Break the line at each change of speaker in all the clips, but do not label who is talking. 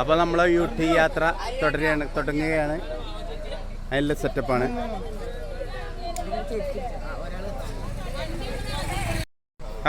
അപ്പോൾ നമ്മൾ യൂട്ടി യാത്ര തുടരുകയാണ് തുടങ്ങുകയാണ്. അതിന്റെ സെറ്റപ്പാണ്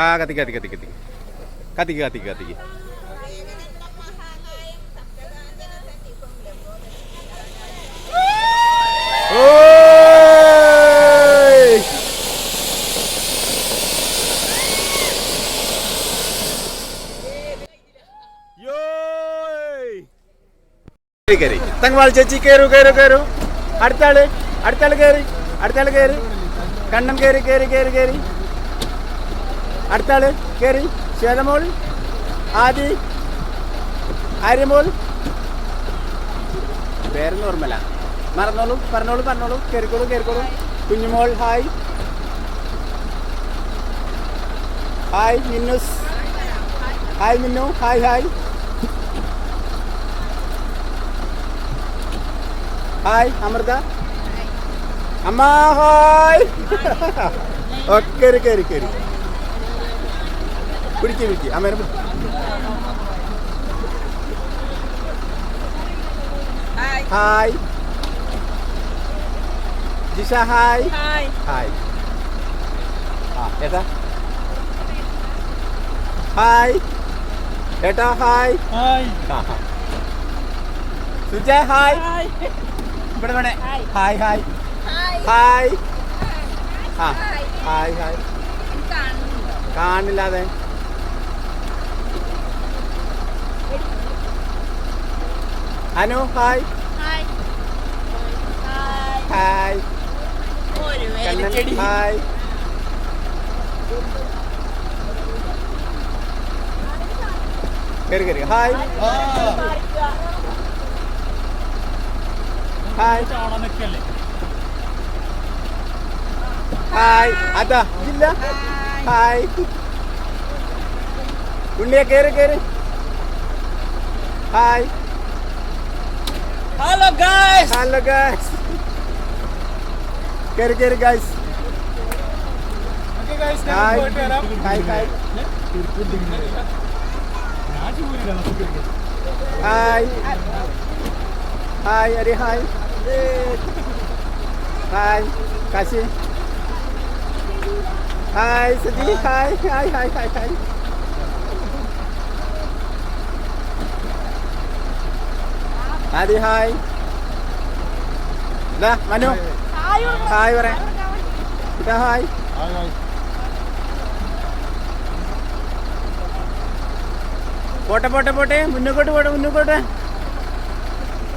ആ കത്തി കത്തി കത്തി കത്തി കത്തിക്ക് കത്തിക്ക് കത്തിക്ക്. ഓയ് കയറി. കയറി തങ്കവാൾ ചേച്ചി. കയറു കയറു കയറു. അടുത്താൾ അടുത്താൾ കയറി അടുത്താൾ കയറി. കണ്ണൻ കയറി കയറി കയറി കയറി. അടുത്താൾ കയറി. ശ്വേതമോൾ ആദി ആര്യമോൾ. പേരെന്ന് ഓർമ്മല്ല മറന്നോളൂ പറഞ്ഞോളൂ പറഞ്ഞോളൂ. കയറിക്കോളൂ കയറിക്കോളൂ. കുഞ്ഞുമോൾ hi. Hi Minnus. Hi Minnu. Hi hi. Hi Amrutha അമ്മ ഹായ് കയറി കയറി കയറി പിടിക്ക് പിടിക്ക് അമ്മേനെ പിടിക്ക് ഹായ് ജിഷ ഹായ് ഹായ് ആ ഏട്ടാ ഹായ് ഏട്ടാ ഹായ് ആ, ആ. സുജ ഹായ് ഇവിടെ വേണേ ഹായ് ഹായ് ഹായ് ആ ഹായ് ഹായ് കാണില്ലാതെ അനു ഹായ് ഹായ് ഹായ് കയറി കയറി ഹായ് ഹായ് ഹായ് അതാ ഇല്ല ഹായ് ഉണ്ണിയ കേറ് കേറ് hi
hello guys
hello guys കയറി കയറി guys hi hi hi hi hi അരെ hi hi Kashi hi Saji hi hi hi hi hi Adi hi ഇതാ മനു ഹായ് പറ ഇതാ ഹായ് പോട്ടെ പോട്ടെ പോട്ടെ മുന്നോട്ട് പോട്ടെ മുന്നോട്ട്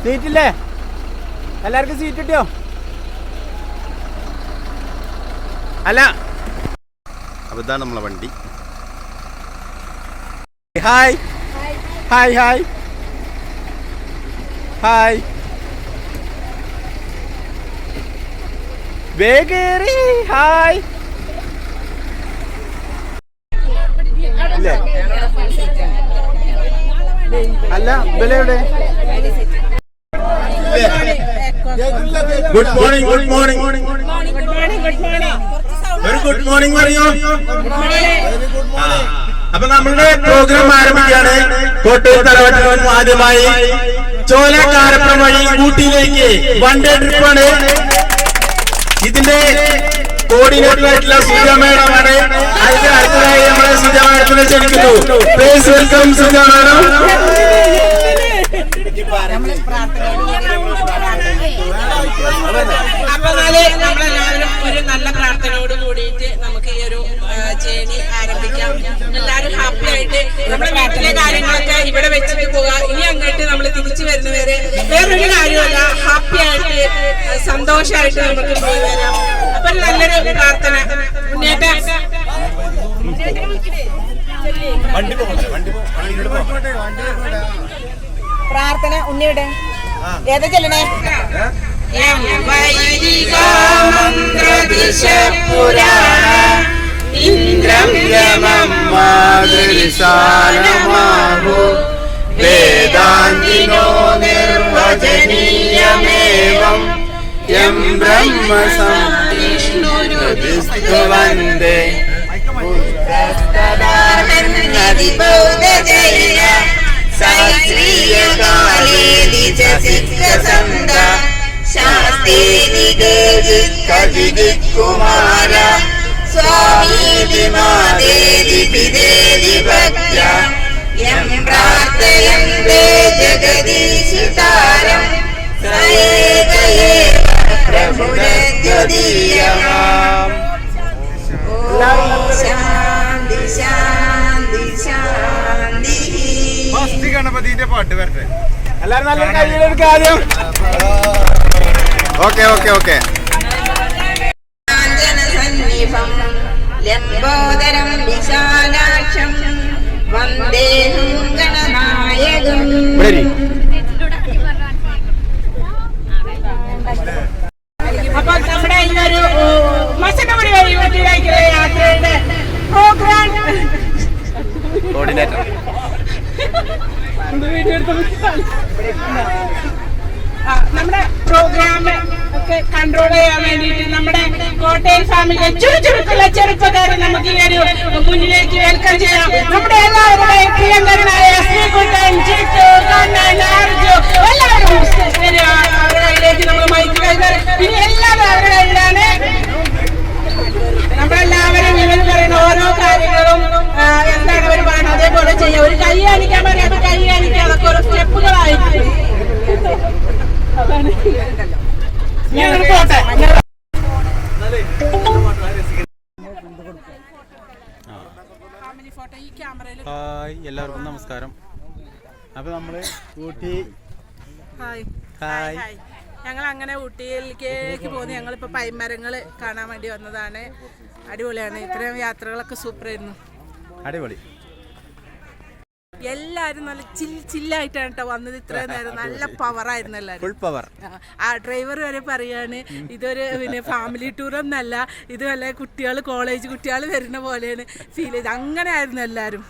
സീറ്റില്ലേ എല്ലാവർക്കും സീറ്റ് കിട്ടിയോ? അല്ല. അപ്പൊ ഇതാണ് നമ്മളെ വണ്ടി. ഹായ് ഹായ് ഹായ് ഹായ് വേഗേറി. ഹായ് അല്ല അല്ല. ഇവലെവിടെ
good morning good morning very good morning പറയോ. അപ്പൊ നമ്മളുടെ പ്രോഗ്രാം ആരംഭിക്കുകയാണ്. കോട്ടയം നിന്നും ആദ്യമായി. ചോലക്കാരപ്പുറം വഴി ഊട്ടിയിലേക്ക് വൺ ഡേ ട്രിപ്പാണ് ഇതിന്റെ കോർഡിനേറ്റർ ആയിട്ടുള്ള സുജ മേഡം ആണ്. അതിന്റെ അടുത്തതായി നമ്മളെ സുജ മാഡത്തിനെ ക്ഷണിക്കുന്നു. പ്ലീസ് വെൽക്കം സുജ മേഡം
അപ്പൊ എന്നാൽ നമ്മളെല്ലാവരും ഒരു നല്ല പ്രാർത്ഥനയോട് കൂടിയിട്ട് നമുക്ക് ഈ ഒരു ജേണി ആരംഭിക്കാം. എല്ലാവരും ഹാപ്പി ആയിട്ട് നമ്മുടെ വീട്ടിലെ കാര്യങ്ങളൊക്കെ ഇവിടെ വെച്ചിട്ട് പോകാം. ഇനി അങ്ങോട്ട് നമ്മൾ തിരിച്ചു വരുന്നവരെ വേറൊരു കാര്യമല്ല ഹാപ്പി ആയിട്ട് സന്തോഷമായിട്ട് നമുക്ക് പോയി വരാം. അപ്പൊ നല്ലൊരു പ്രാർത്ഥന. ഉണ്ണിയേട്ട.
പ്രാർത്ഥന ഉണ്ണിയുടെ. ഏതാ ചെല്ലണേ?
മന്ത്രദിശപുരാ ഇന്ദ്രം യമം
മാതൃശാലമാഹു വേദാന്തിനോ നിർവചനീയമേവം. യം ബ്രഹ്മ
സംവിഷ്ണുരുദിസ്തുവന്ദേ സൈശ്രീയകാലേതി ച സിദ്ധസന്ദാ
കവികുമാര സ്വാമീതി മാതേതി പിതേതി ഭക്യ യം പ്രാർത്ഥയന്തേ ജഗദീശിതാരം സയേകയേവ പ്രഭുരദ്യുതീയമാം ഓം ശാന്തി ശാന്തി ശാന്തി.
ഫസ്റ്റ് ഗണപതിന്റെ പാട്ട് വരട്ടെ.
എല്ലാരും നല്ലൊരു കാര്യം. Okay okay okay.
ലംബോദരം വിശാലാക്ഷം വന്ദേഹം ഗണനായകം.
അപ്പൊ നമ്മുടെ ഈ ഒരു മസക്കമുടി വഴി വീട്ടിലേക്കുള്ള യാത്രയുടെ പ്രോഗ്രാം
കോർഡിനേറ്റർ
ആ, നമ്മുടെ പ്രോഗ്രാം ഒക്കെ കൺട്രോൾ ചെയ്യാൻ വേണ്ടിയിട്ട് നമ്മുടെ കോട്ടയം ഫാമിലി ചുരുചുരുക്കുള്ള ചെറുപ്പക്കാരെ നമുക്ക് ഈ ഒരു മുന്നിലേക്ക് വെൽക്കം ചെയ്യാം. നമ്മുടെ എല്ലാവരുടെയും പ്രിയങ്കരനായ ശ്രീകുട്ടൻ കയ്യിലേക്ക് നമ്മൾ മൈക്ക് നമ്മളെല്ലാവരും ഇവർ പറയുന്ന ഓരോ കാര്യങ്ങളും
ഹായ്
ഞങ്ങൾ അങ്ങനെ ഊട്ടിയിലേക്ക് പോകുന്നു. ഞങ്ങളിപ്പോൾ പൈമരങ്ങൾ കാണാൻ വേണ്ടി വന്നതാണ്. അടിപൊളിയാണ്. ഇത്രയും യാത്രകളൊക്കെ സൂപ്പറായിരുന്നു.
അടിപൊളി.
എല്ലാരും നല്ല ചിൽ ചില്ലായിട്ടാണ് കേട്ടോ വന്നത്. ഇത്രയും നേരം നല്ല പവറായിരുന്നു എല്ലാവരും
ഫുൾ പവർ
ആ ഡ്രൈവർ വരെ പറയാണ് ഇതൊരു പിന്നെ ഫാമിലി ടൂർ ഒന്നല്ല. ഇത് വല്ല കുട്ടികൾ കോളേജ് കുട്ടികൾ വരുന്ന പോലെയാണ് ഫീൽ ചെയ്ത്. അങ്ങനെ ആയിരുന്നു എല്ലാവരും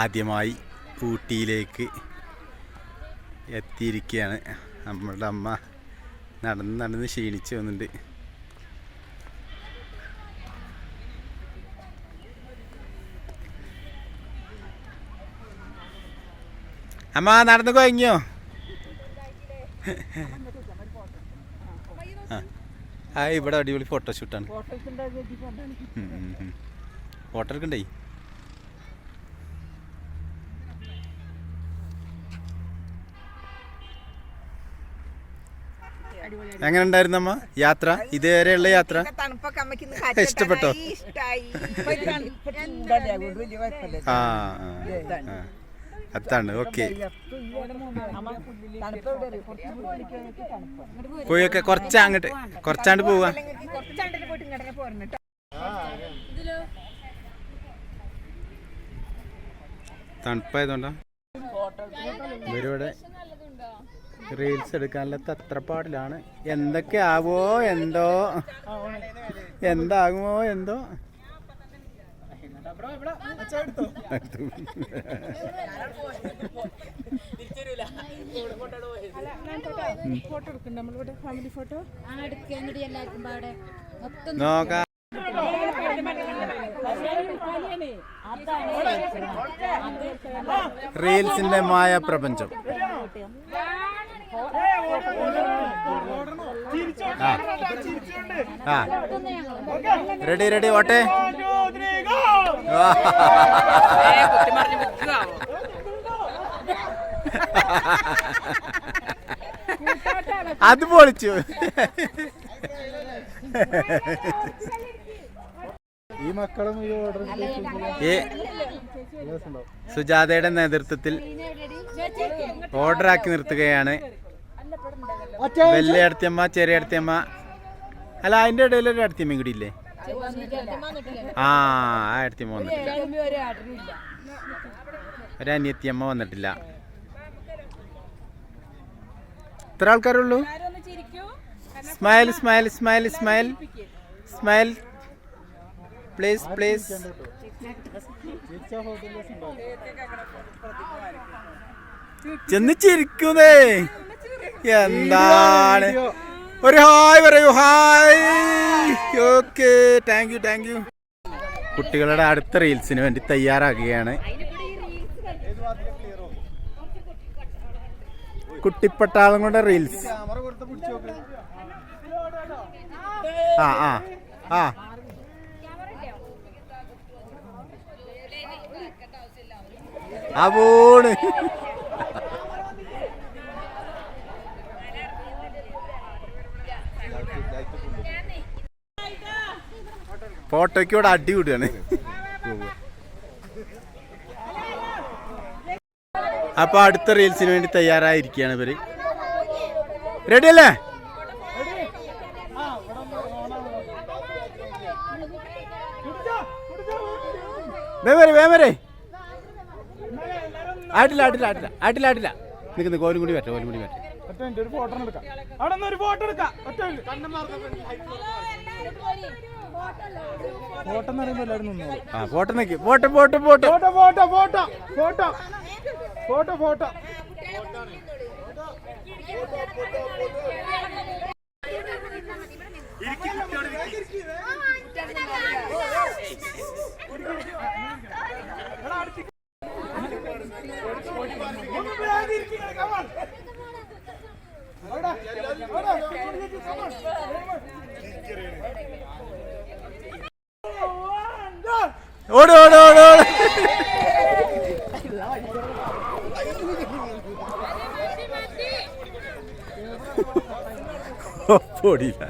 ആദ്യമായി ഊട്ടിയിലേക്ക് എത്തിയിരിക്കുകയാണ് നമ്മളുടെ അമ്മ നടന്ന് നടന്ന് ക്ഷീണിച്ച് വന്നിട്ടുണ്ട് അമ്മ നടന്നു കഴിഞ്ഞോ ആ. ആ ഇവിടെ അടിപൊളി ഫോട്ടോഷൂട്ടാണ് ഫോട്ടോ എടുക്കണ്ടേ? എങ്ങനെ ഉണ്ടായിരുന്നു അമ്മ യാത്ര? ഇതുവരെയുള്ള യാത്ര ഇഷ്ടപ്പെട്ടോ?
ഇഷ്ടായി.
ആ. അതാണ് ഓക്കെ. പോയൊക്കെ കുറച്ച് അങ്ങോട്ട് കുറച്ചാണ്ട് പോവാ. തണുപ്പായതുകൊണ്ടാ. ഇവരിവിടെ റീൽസ് എടുക്കാനുള്ള തത്രപ്പാടിലാണ് എന്തൊക്കെ ആവോ എന്തോ. എന്താകുമോ എന്തോ. നോക്കാം. റീൽസിന്റെ മായ പ്രപഞ്ചം. ആ. റെഡി റെഡി ഓട്ടെ. അത് പൊളിച്ചു.
ഈ മക്കളും ഈ ഓർഡർ
സുജാതയുടെ നേതൃത്വത്തിൽ ഓർഡർ ആക്കി നിർത്തുകയാണ്. വലിയ അടുത്തിയമ്മ ചെറിയ അടുത്തിയമ്മ. അല്ല അതിന്റെ ഇടയിൽ ഒരു അടുത്തിയമ്മയും കൂടി ഇല്ലേ? ആ ആ അടുത്തിയമ്മ വന്നിട്ടില്ല. ഒരു അനിയത്തിയമ്മ വന്നിട്ടില്ല. എത്ര ആൾക്കാരുള്ളൂ? Smile smile smile smile smile please please ചെന്ന് ചിരിക്കുന്നേ. എന്താണ്? ഒരു ഹായ് പറയൂ hi. Okay thank you thank you കുട്ടികളുടെ അടുത്ത റീൽസിന് വേണ്ടി തയ്യാറാക്കുകയാണ് കുട്ടിപ്പട്ടാളം കൊണ്ട് റീൽസ്. ആ ആ ആ. ആ പോണ്. ഫോട്ടോയ്ക്ക് ഇവിടെ അടി വിടുകയാണ്. അപ്പൊ അടുത്ത റീൽസിന് വേണ്ടി തയ്യാറായിരിക്കുകയാണ് ഇവർ. റെഡി അല്ലേ? വേമരെ വേമരെ ആയിട്ടില്ല ആയിട്ടില്ല ആയിട്ടില്ല ആയിട്ടില്ല ആട്ടില്ല നിൽക്കുന്ന കോലും കൂടി വരട്ടെ കോലും കൂടി വരട്ടെ.
ഒരു ഫോട്ടോ എടുക്കാം. അവിടെ നിന്ന് ഒരു ഫോട്ടോ എടുക്കാം.
ആ ഫോട്ടോ നിൽക്കി photo photo photo.
Photo photo photo photo. Photo photo.
ഓട് ஓடு ஓடு ஓடு ஓடு. பொடியில